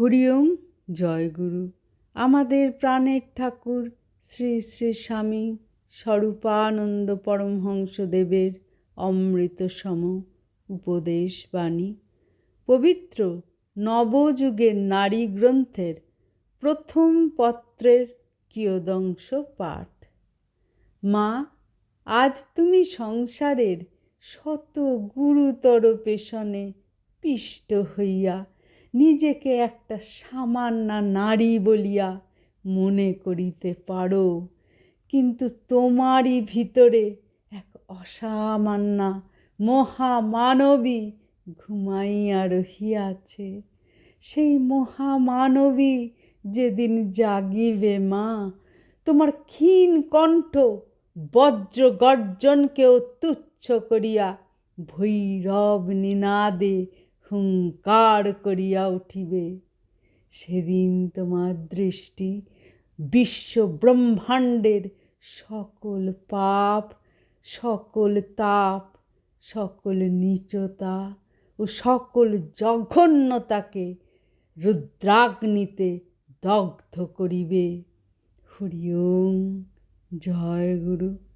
হরিওম, জয় গুরু। আমাদের প্রাণের ঠাকুর শ্রী শ্রী স্বামী স্বরূপানন্দ পরমহংসদেবের অমৃতসম উপদেশ বাণী। পবিত্র নবযুগের নারী গ্রন্থের প্রথম পত্রের কিয়দংশ পাঠ। মা, আজ তুমি সংসারের শত গুরুতর পেশনে পিষ্ট হইয়া নিজেকে একটা সামান্য নারী বলিয়া মনে করিতে পারো। কিন্তু তোমারই ভিতরে এক অসামান্যা মহামানবী ঘুমাইয়া রহিয়াছে। সেই মহামানবী যেদিন জাগিবে মা, তোমার ক্ষীণ কণ্ঠ বজ্র গর্জনকেও তুচ্ছ করিয়া ভৈরব নিনাদে হুঙ্কার করিয়া উঠিবে। সেদিন তোমার দৃষ্টি বিশ্ব ব্রহ্মাণ্ডের সকল পাপ, সকল তাপ, সকল নীচতা ও সকল জঘন্যতাকে রুদ্রাগ্নিতে দগ্ধ করিবে। হরি ওম, জয় গুরু।